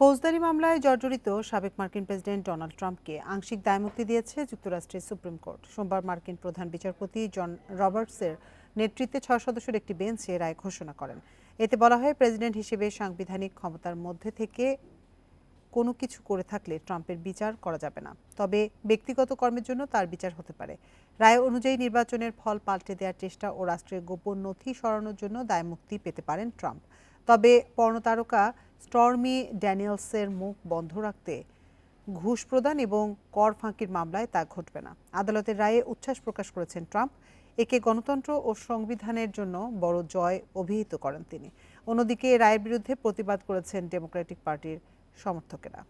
ফৌজদারি মামলায় জর্জরিত সাবেক মার্কিন প্রেসিডেন্ট ডোনাল্ড ট্রাম্পকে আংশিক দায়মুক্তি দিয়েছে যুক্তরাষ্ট্রের সুপ্রিম কোর্ট। সোমবার মার্কিন প্রধান বিচারপতি জন রবার্টসের নেতৃত্বে ছয় সদস্যের একটি বেঞ্চ এ রায় ঘোষণা করেন। এতে বলা হয়, প্রেসিডেন্ট হিসেবে সাংবিধানিক ক্ষমতার মধ্যে থেকে কোনো কিছু করে থাকলে ট্রাম্পের বিচার করা যাবে না। তবে ব্যক্তিগত কর্মের জন্য তার বিচার হতে পারে। রায় অনুযায়ী নির্বাচনের ফল পাল্টে দেওয়ার চেষ্টা ও রাষ্ট্রের গোপন নথি সরানোর জন্য দায়মুক্তি পেতে পারেন ট্রাম্প। তবে পর্ণতারকা স্টর্মি ড্যানিয়েলসের মুখ বন্ধ রাখতে ঘুষ প্রদান এবং কর ফাঁকির মামলায় তা ঘটবে না। আদালতের রায়ে উচ্ছ্বাস প্রকাশ করেছেন ট্রাম্প। একে গণতন্ত্র ও সংবিধানের জন্য বড় জয় অভিহিত করেন তিনি। অন্যদিকে রায়ের বিরুদ্ধে প্রতিবাদ করেছেন ডেমোক্রেটিক পার্টির সমর্থকেরা।